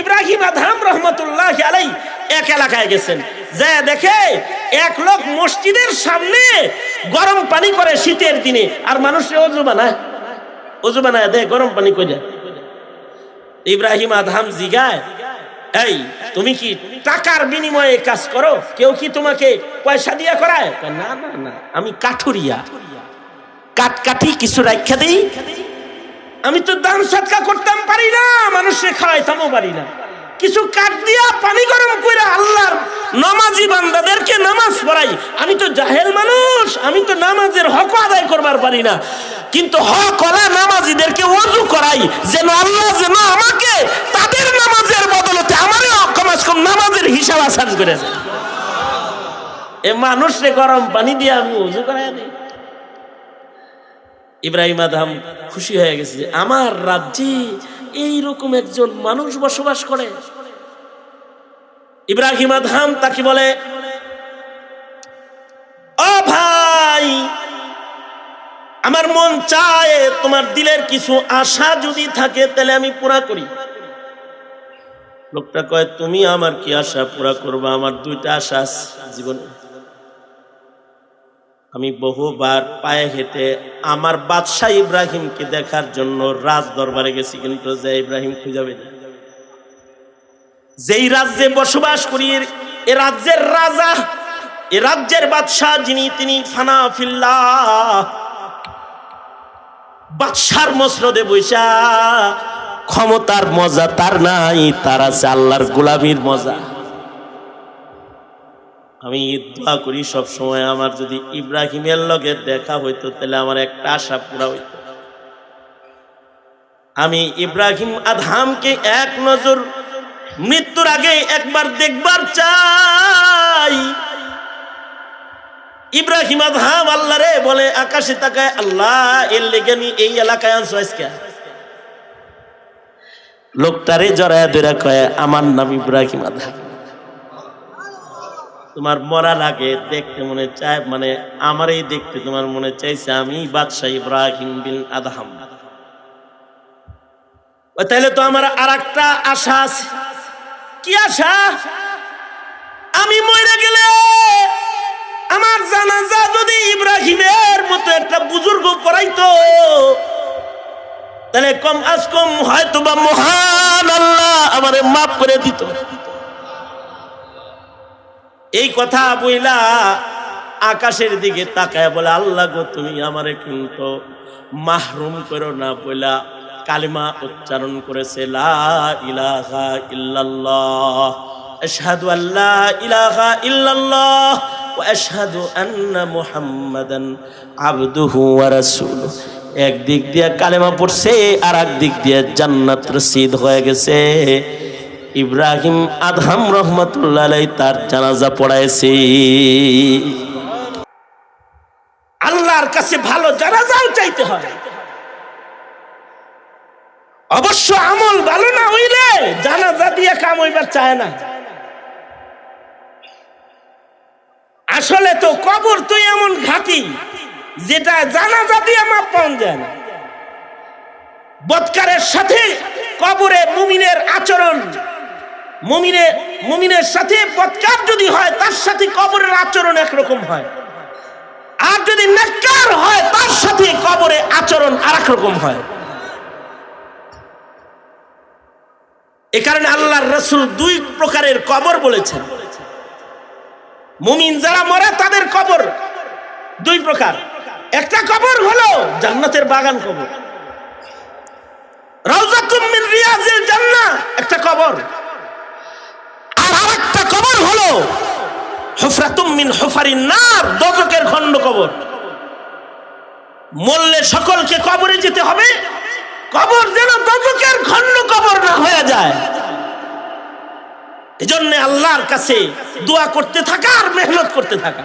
Ibrahim Adham রহমতুল্লাহ আলাই এক এলাকায় গেছেন। যে দেখে এক লোক মসজিদের সামনে গরম পানি করে শীতের দিনে। আর মানুষের অজু বানায়। অজু বানায় দে, গরম পানি করে ইব্রাহিম আধাম জিগায়, এই, তুমি কি টাকার বিনিময়ে কাজ করো? কেউ কি তোমাকে পয়সা দিয়ে করায়? না না না, আমি কাঠুরিয়া। কাট কাটি কিছু রাখা দিই আমি তো দান সৎকা করতাম, পারি না মানুষে খাওয়াইতামও পারি না। কিছু কাঠ দিয়া পানি গরম করে আল্লাহর নামাজি বান্দাদেরকে নামাজ পড়াই। আমি তো জাহেল মানুষ, আমি তো নামাজের হক আদায় করবার পারি না। কিন্তু হক ওলা নামাজিদেরকে ওযু করাই, যেন আল্লাহ যেন আমাকে তাদের নামাজের বদলতে আমারও কমাস কম নামাজের হিসাব আসান করে। এ মানুষরে গরম পানি দিয়ে আমি ওযু করাই ইব্রাহিম আদম খুশি হয়ে গেছে যে, আমার রাজ্যে এই রকম একজন মানুষ বসবাস করে। ইব্রাহিম আদম তাকে বলে, ও ভাই, আমার মন চায় তোমার দিলের কিছু আশা যদি থাকে তাহলে আমি পুরা করি। লোকটা কয়, তুমি আমার কি আশা পুরা করবা? আমার দুইটা আশা আছে জীবনে। আমি বহুবার পায়ে হেঁটে আমার বাদশাহ ইব্রাহিমকে দেখার জন্য রাজ দরবারে গেছি, কিন্তু যে ইব্রাহিম খুঁজাবে না যেই রাজ্যে বসবাস করি, এ- রাজ্যের রাজা, এ রাজ্যের বাদশাহ যিনি, তিনি ফানা ফিল্লাহ বাদশার মসরদে বৈশা ক্ষমতার মজা তার নাই, তার আছে আল্লাহর গোলামির মজা। আমি দোয়া করি সব সময় আমার যদি ইব্রাহিমের লগে দেখা হইতো, তাহলে আমার একটা আশা পুরা হইতো। আমি ইব্রাহিম আধামকে এক নজর, মৃত্যুর আগে একবার দেখবার চাই। ইব্রাহিম আধাম আল্লাহ রে বলে, আকাশে তাকায়, আল্লাহ, এর লেগে এই এলাকায় আনছো আজকে। লোকটারে জড়ায় ধরে কয়, আমার নাম ইব্রাহিম আধাম তোমার মরার আগে দেখতে মনে চায় মানে আমারই দেখতে তোমার মনে চাইছে আমি বাদশাহ ইব্রাহিম বিন আদহাম। তাহলে তো আমার আর একটা আশা আছে। কি আশা? আমি মরে গেলে আমার জানাজা যদি ইব্রাহিমের মতো একটা বুজুর্গ করাইতো তাহলে কম আজ কম হয়তো বা মহান আল্লাহ আমারে মাফ করে দিত। এই কথা বইলা আকাশের দিকে তাকায় বলে, আল্লাহ গো, তুমি আমারে কিন্তু মাহরুম করো না বইলা কালিমা উচ্চারণ করেছে, লা ইলাহা ইল্লাল্লাহ। ইলাহা ইল্লাল্লাহ দিয়ে কালেমা পড়ছে আর এক দিক দিয়ে জান্নাত রসিদ হয়ে গেছে। ইব্রাহিম আদহাম রহমতুল্লাহ তার জানাজা পড়াইছে। আল্লাহর কাছে ভালো জানাজাও চাইতে হয়। অবশ্য আমল ভালো না হইলে জানাজা দিয়ে কাম হইবার চায় না। আসলে তো কবর তো এমন ঘাটি যেটা জানাজা দিয়ে মাপ পাওয়া যায় না। বৎকারের সাথে কবরে মুমিনের আচরণ মুমিনে মুমিনের সাথে বৎকার যদি হয়, তার সাথে কবরের আচরণ একরকম হয়। আর যদি নেককার হয়, তার সাথে কবরে আচরণ আর রকম হয়। এ কারণে আল্লাহর রসুল দুই প্রকারের কবর বলেছেন। মুমিন যারা মরে, তাদের কবর দুই প্রকার। একটা কবর হলো জান্নাতের বাগান কবর। রাউজাতুম মিন রিয়াজিল জান্নাহ, একটা কবর। হলো মিন হুফারিন নার, দোজকের খণ্ড কবর। মরলে সকলকে কবরে যেতে হবে। কবর যেন দোজকের খণ্ড কবর না হয়ে যায়। এজন্য আল্লাহর কাছে দোয়া করতে থাকা আর মেহনত করতে থাকা।